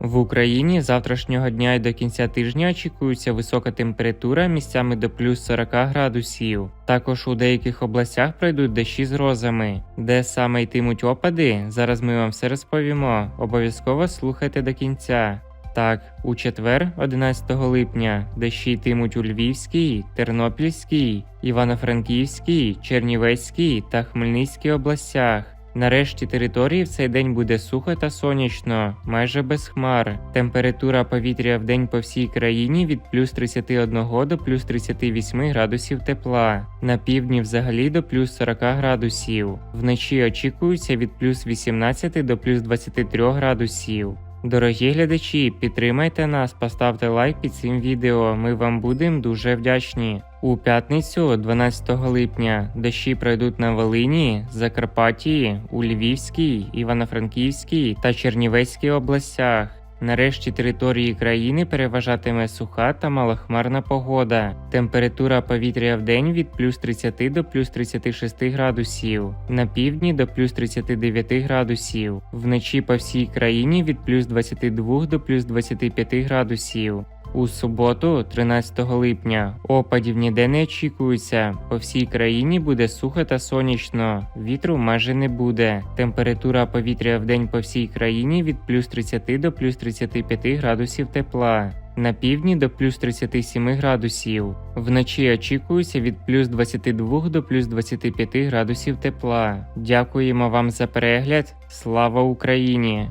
В Україні завтрашнього дня і до кінця тижня очікується висока температура місцями до плюс 40 градусів. Також у деяких областях пройдуть дощі з грозами. Де саме йтимуть опади, зараз ми вам все розповімо. Обов'язково слухайте до кінця. Так, у четвер, 11 липня, дощі йтимуть у Львівській, Тернопільській, Івано-Франківській, Чернівецькій та Хмельницькій областях. Нарешті території в цей день буде сухо та сонячно, майже без хмар. Температура повітря в день по всій країні від плюс 31 до плюс 38 градусів тепла. На півдні взагалі до плюс 40 градусів. Вночі очікується від плюс 18 до плюс 23 градусів. Дорогі глядачі, підтримайте нас, поставте лайк під цим відео. Ми вам будемо дуже вдячні. У п'ятницю, 12 липня, дощі пройдуть на Волині, Закарпатті, у Львівській, Івано-Франківській та Чернівецькій областях. Нарешті території країни переважатиме суха та малохмарна погода. Температура повітря в день від плюс 30 до плюс 36 градусів, на півдні до плюс 39 градусів, вночі по всій країні від плюс 22 до плюс 25 градусів. У суботу, 13 липня, опадів ніде не очікується. По всій країні буде сухо та сонячно. Вітру майже не буде. Температура повітря в день по всій країні від плюс 30 до плюс 35 градусів тепла. На півдні до плюс 37 градусів. Вночі очікується від плюс 22 до плюс 25 градусів тепла. Дякуємо вам за перегляд. Слава Україні!